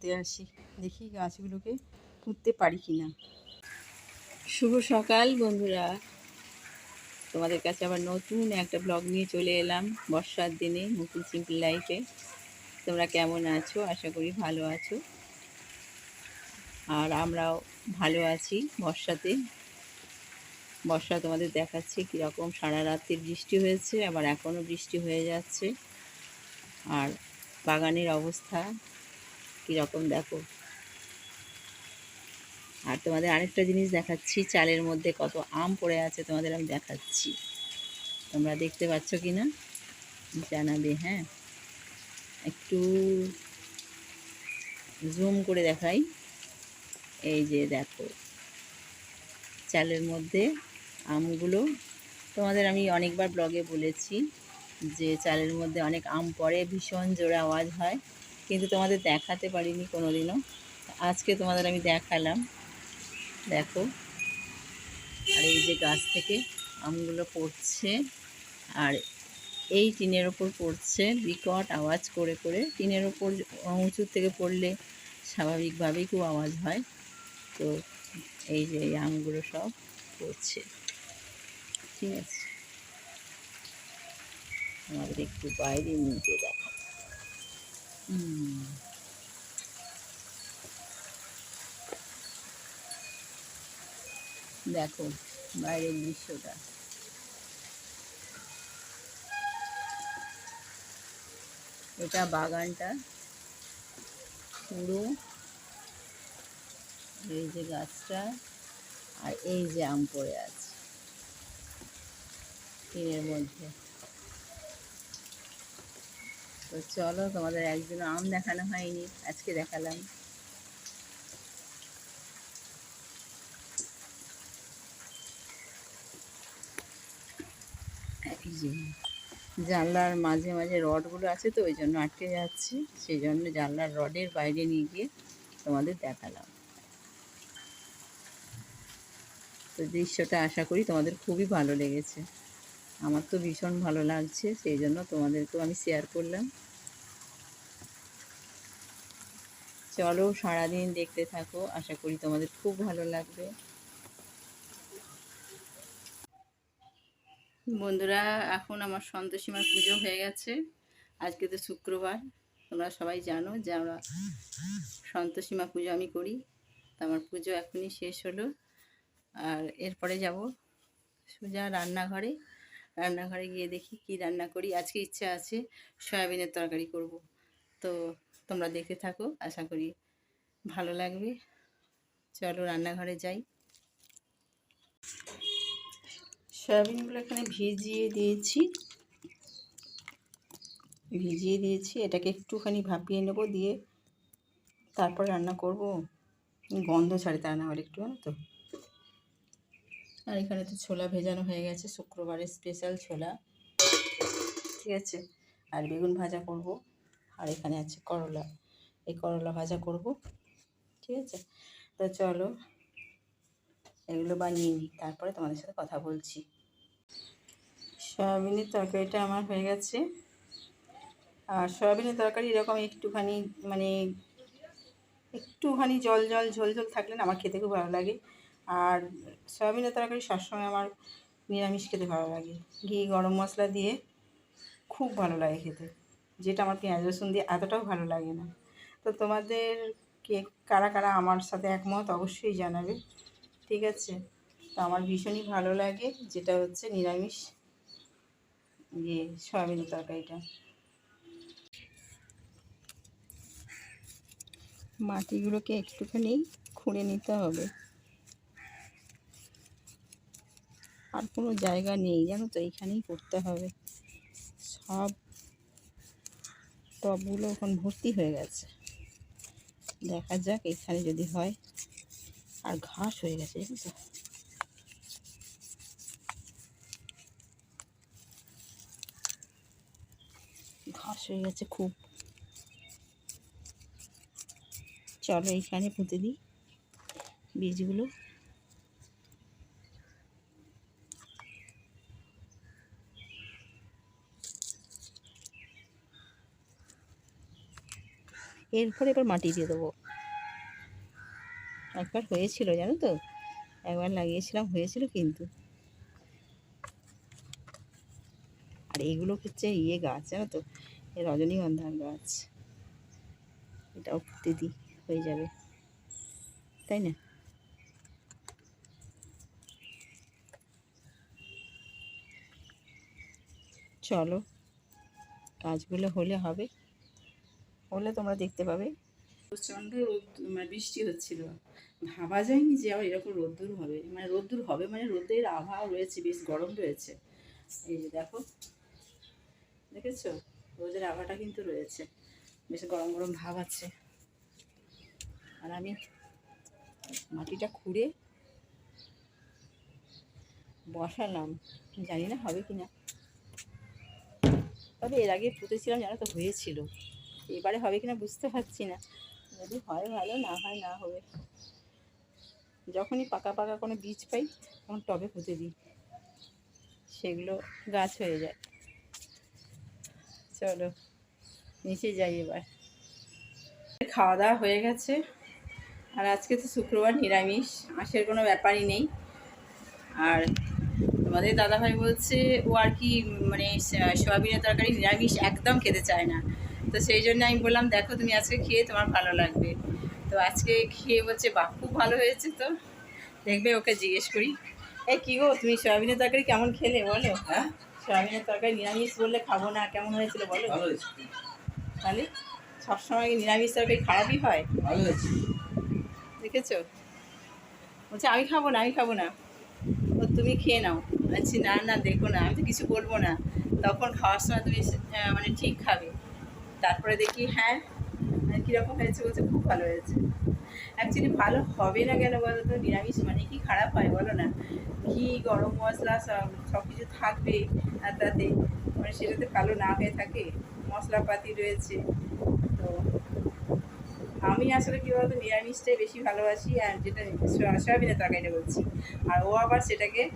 পুঁতে আসি, দেখি গাছগুলোকে পুঁততে পারি কি না শুভ সকাল বন্ধুরা। তোমাদের কাছে আবার নতুন একটা ব্লগ নিয়ে চলে এলাম বর্ষার দিনে মুকুল সিম্পল লাইফে তোমরা কেমন আছো? আশা করি ভালো আছো। আর আমরাও ভালো আছি বর্ষাতে। বর্ষা তোমাদের দেখাচ্ছে কীরকম। সারা রাত্রি বৃষ্টি হয়েছে, আবার এখনও বৃষ্টি হয়ে যাচ্ছে। আর বাগানের অবস্থা কীরকম দেখো। আর তোমাদের আরেকটা জিনিস দেখাচ্ছি, চালের মধ্যে কত আম পড়ে আছে তোমাদের আমি দেখাচ্ছি। তোমরা দেখতে পাচ্ছ কি না জানাবে হ্যাঁ। একটু জুম করে দেখাই। এই যে দেখো, চালের মধ্যে আমগুলো। তোমাদের আমি অনেকবার ব্লগে বলেছি যে চালের মধ্যে অনেক আম পড়ে, ভীষণ জোরে আওয়াজ হয়। কিন্তু তোমাদের দেখাতে পারিনি কোনো দিনও আজকে তোমাদের আমি দেখালাম। দেখো। আর এই যে গাছ থেকে আমগুলো পড়ছে, আর এই টিনের ওপর পড়ছে বিকট আওয়াজ করে করে। টিনের ওপর উঁচু থেকে পড়লে স্বাভাবিকভাবেই খুব আওয়াজ হয়। তো এই যে এই আমগুলো সব পড়ছে। ঠিক আছে। আমাদের একটু বাইরে নিয়ে হুম দেখো, বাইরের দৃশ্যটা। এটা বাগানটা। পুরো এই যে গাছটা আর এই যে আম পড়ে আছে। টিনের মধ্যে। তো চলো, তোমাদের একদিন আম দেখানো হয়নি, আজকে দেখালাম। জানলার মাঝে মাঝে রডগুলো আছে তো, ওই জন্য আটকে যাচ্ছে। সেই জন্য জানলার রডের বাইরে নিয়ে গিয়ে তোমাদের দেখালাম। তো দৃশ্যটা আশা করি তোমাদের খুবই ভালো লেগেছে। আমার তো ভীষণ ভালো লাগছে, সেই জন্য তোমাদেরকেও আমি শেয়ার করলাম। চলো, সারাদিন দেখতে থাকো, আশা করি তোমাদের খুব ভালো লাগবে। বন্ধুরা, এখন আমার সন্তোষীমার পুজো হয়ে গেছে। আজকে তো শুক্রবার, তোমরা সবাই জানো যে আমরা সন্তোষীমা পুজো আমি করি। তো আমার পুজো এখনই শেষ হলো। আর এরপরে যাব সোজা রান্নাঘরে। রান্নাঘরে গিয়ে দেখি কি রান্না করি। আজকে ইচ্ছা আছে সয়াবিনের তরকারি করব। তো তোমরা দেখতে থাকো, আশা করি ভালো লাগবে। চলো রান্নাঘরে যাই। সয়াবিনগুলো এখানে ভিজিয়ে দিয়েছি। ভিজিয়ে দিয়েছি, এটাকে একটুখানি ভাপিয়ে নেব, দিয়ে তারপর রান্না করব। গন্ধ ছাড়ে তা না হলে একটু তো? আর এখানে তো ছোলা ভেজানো হয়ে গেছে শুক্রবারের স্পেশাল ছোলা। ঠিক আছে? আর বেগুন ভাজা করব, আর এখানে আছে করলা। এই করলা ভাজা করব, ঠিক আছে? তো চলো, এগুলো বানিয়ে নিই, তারপরে তোমাদের সাথে কথা বলছি। সয়াবিনের তরকারিটা আমার হয়ে গেছে। আর সয়াবিনের তরকারি এরকম একটুখানি মানে একটুখানি জল জল ঝোল ঝোল থাকলে না আমার খেতে খুব ভালো লাগে। আর সয়াবিনের তরকারি সবসময় আমার নিরামিষ খেতে ভালো লাগে। ঘি, গরম মশলা দিয়ে খুব ভালো লাগে খেতে। যেটা আমার পেঁয়াজ, রসুন দিয়ে এতটাও ভালো লাগে না। তো তোমাদের কে, কারা কারা আমার সাথে একমত অবশ্যই জানাবে। ঠিক আছে? তো আমার ভীষণই ভালো লাগে যেটা হচ্ছে নিরামিষ ইয়ে সয়াবিনের তরকারিটা। মাটিগুলোকে একটুখানি খুঁড়ে নিতে হবে। আর কোনো জায়গা নেই, জানো তো, এইখানেই করতে হবে। সব টবগুলো এখন ভর্তি হয়ে গেছে। দেখা যাক এখানে যদি হয়। আর ঘাস হয়ে গেছে, জানো তো। ঘাস হয়ে গেছে খুব। চলো এইখানে পুঁতে দিই বীজগুলো। এরপরে এবার মাটি দিয়ে দেবো। একবার হয়েছিল, জানো তো? একবার লাগিয়েছিলাম, হয়েছিল কিন্তু। আর এইগুলো হচ্ছে ইয়ে গাছ, জানো তো? রজনীগন্ধার গাছ। এটাও পুঁতে দিই, হয়ে যাবে। তাই না? চলো, কাজগুলো হলে হবে। হলে তোমরা দেখতে পাবে। প্রচণ্ড রোদ মানে বৃষ্টি হচ্ছিল। ভাবা যায়নি যে আবার এরকম রোদ্দুর হবে। মানে রোদ্দুর হবে মানে রোদের আবহাওয়া রয়েছে, বেশ গরম রয়েছে। এই যে দেখো, দেখেছ? রোদের আভাটা কিন্তু রয়েছে। বেশ গরম গরম ভাব আছে। আর আমি মাটিটা খুঁড়ে বসালাম। জানি না হবে কি না তবে এর আগে পুঁতেছিলাম, জানো তো, হয়েছিল। এবারে হবে কিনা বুঝতে পারছি না। যদি হয় ভালো, না হয় না হবে। যখনই পাকা পাকা কোনো বীজ পাই, তখন টবে পুঁতে দিই। সেগুলো গাছ হয়ে যায়। চলো, নিচে যাই এবার। খাওয়া দাওয়া হয়ে গেছে। আর আজকে তো শুক্রবার নিরামিষ আঁশের কোনো ব্যাপারই নেই। আর আমাদের দাদাভাই বলছে, ও আর কি মানে সোয়াবিনের তরকারি নিরামিষ একদম খেতে চায় না। তো সেই জন্য আমি বললাম দেখো তুমি আজকে খেয়ে তোমার ভালো লাগবে। তো আজকে খেয়ে বলছে বাহ খুব ভালো হয়েছে তো। দেখবে ওকে জিজ্ঞেস করি এ কী গো তুমি সয়াবিনের তরকারি কেমন খেলে বলো? হ্যাঁ? সয়াবিনের তরকারি নিরামিষ বললে খাব না কেমন হয়েছিল বলো? ভালো তাহলে সবসময় নিরামিষ তরকারি খারাপই হয়? দেখেছ? বলছে আমি খাব না আমি খাব না। ও তুমি খেয়ে নাও। বলছি না না দেখো না আমি তো কিছু বলব না। তখন খাওয়ার সময় তুমি মানে ঠিক খাবে। তারপরে দেখি হ্যাঁ মানে কীরকম হয়েছে বলছে, খুব ভালো হয়েছে। অ্যাকচুয়ালি ভালো হবে না কেন বলো তো? নিরামিষ মানে কি খারাপ হয় বলো না? ঘি, গরম মশলা সব সব কিছু থাকবে আর তাতে। মানে সেটাতে ভালো না হয়ে থাকে, মশলাপাতি রয়েছে। তো আমি আসলে কী বলতো, নিরামিষটাই বেশি ভালোবাসি আর যেটা সয়া- সয়াবিনের তরকারিটা বলছি। আর ও আবার সেটাকে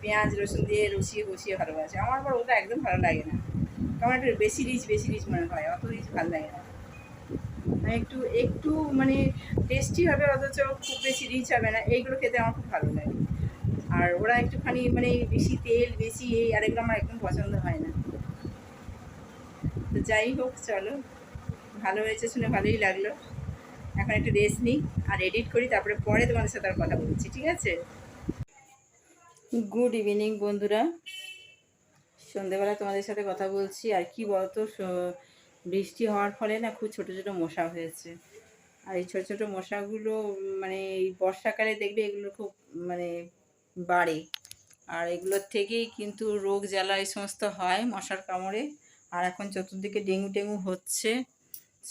পেঁয়াজ, রসুন দিয়ে রসিয়ে বসিয়ে ভালোবাসে। আমার আবার ওটা একদম ভালো লাগে না। কারণ একটু বেশি রিচ বেশি রিচ মনে হয়, অত রিচ ভালো লাগে না। মানে একটু একটু মানে টেস্টি হবে, অথচ খুব বেশি রিচ হবে না, এইগুলো খেতে আমার খুব ভালো লাগে। আর ওরা একটুখানি মানে বেশি তেল, বেশি এই আর এগুলো আমার একদম পছন্দ হয় না। তো যাই হোক, চলো। ভালো হয়েছে শুনে ভালোই লাগল। এখন একটু রেস্ট নিই আর এডিট করি, তারপরে পরে তোমাদের সাথে আর কথা বলছি, ঠিক আছে? গুড ইভিনিং বন্ধুরা। সন্ধেবেলা তোমাদের সাথে কথা বলছি, আর কি বলতো বৃষ্টি হওয়ার ফলে না খুব ছোট ছোট মশা হয়েছে। আর এই ছোটো ছোটো মশাগুলো মানে এই বর্ষাকালে দেখবে এগুলো খুব মানে বাড়ে। আর এগুলোর থেকেই কিন্তু রোগ জ্বালা এই সমস্ত হয় মশার কামড়ে। আর এখন চতুর্দিকে ডেঙ্গু টেঙ্গু হচ্ছে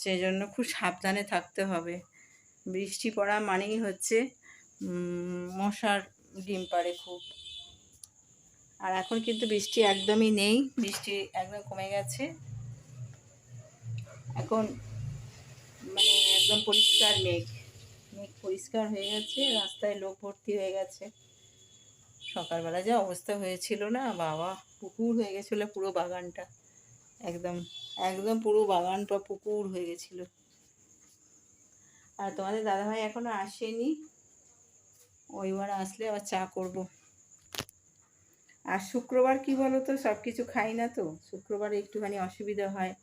সেই জন্য খুব সাবধানে থাকতে হবে। বৃষ্টি পড়া মানেই হচ্ছে মশার ডিম পাড়ে খুব। আর এখন কিন্তু বৃষ্টি একদমই নেই। বৃষ্টি একদম কমে গেছে। এখন মানে একদম পরিষ্কার মেঘ। মেঘ পরিষ্কার হয়ে গেছে, রাস্তায় লোক ভর্তি হয়ে গেছে। সকালবেলা যা অবস্থা হয়েছিল না, বাবা, পুকুর হয়ে গেছিল পুরো বাগানটা। একদম একদম পুরো বাগান বা পুকুর হয়ে গেছিল। আর তোমাদের দাদাভাই এখনও আসেনি। ওইবার আসলে আবার চা করব। আর শুক্রবার কি বলো তো সব কিছু খাই না তো। শুক্রবারে একটুখানি অসুবিধা হয়।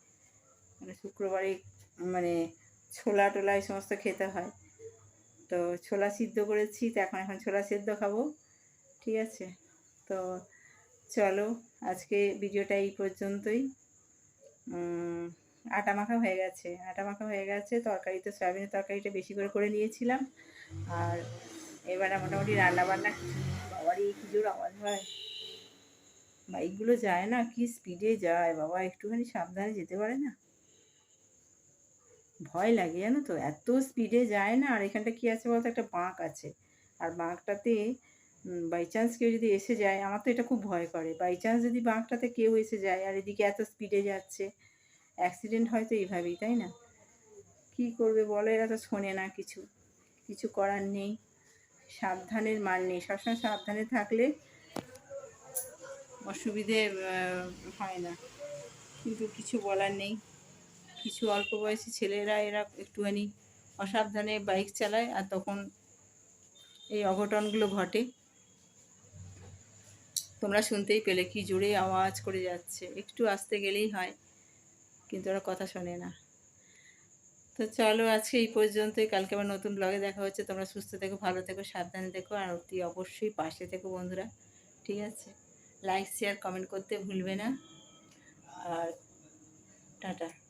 মানে শুক্রবারে মানে ছোলা টোলা এই সমস্ত খেতে হয়। তো ছোলা সিদ্ধ করেছি, তো এখন এখন ছোলা সিদ্ধ খাব। ঠিক আছে? তো চলো, আজকে ভিডিওটা এই পর্যন্তই। আটা মাখা হয়ে গেছে। আটা মাখা হয়ে গেছে। তরকারিতে সয়াবিনের তরকারিটা বেশি করে করে নিয়েছিলাম। আর এবারে মোটামুটি রান্না বান্না বাবার এই কি আওয়াজ হয়। বাইকগুলো যায় না, কি স্পিডে যায়? বাবা, একটুখানি সাবধানে যেতে পারে না? ভয় লাগে জানো তো, এত স্পিডে যায় না, আর এখানটা কি আছে বলতো? একটা বাঁক আছে। আর বাঁকটাতে বাই চান্স কেউ যদি এসে যায়, আমার তো এটা খুব ভয় করে। বাই চান্স যদি বাঁকটাতে কেউ এসে যায়, আর এদিকে এত স্পিডে যাচ্ছে অ্যাক্সিডেন্ট হয়তো এইভাবেই, তাই না? কি করবে বলো? এরা তো শোনে না কিছু। কিছু করার নেই। সাবধানের মান নেই। সবসময় সাবধানে থাকলে অসুবিধে হয় না। কিন্তু কিছু বলার নেই। কিছু অল্প বয়সী ছেলেরা এরা একটুখানি অসাবধানে বাইক চালায় আর তখন এই অঘটনগুলো ঘটে। তোমরা শুনতেই পেলে কি জোরে আওয়াজ করে যাচ্ছে। একটু আসতে গেলেই হয়, কিন্তু ওরা কথা শোনে না। তো চলো আজকে এই পর্যন্তই। কালকে আবার নতুন ব্লগে দেখা হচ্ছে। তোমরা সুস্থ থেকো, ভালো থেকো, সাবধানে থেকো, আর অতি অবশ্যই পাশে থেকো বন্ধুরা। ঠিক আছে? লাইক শেয়ার কমেন্ট করতে ভুলবে না। আর টাটা।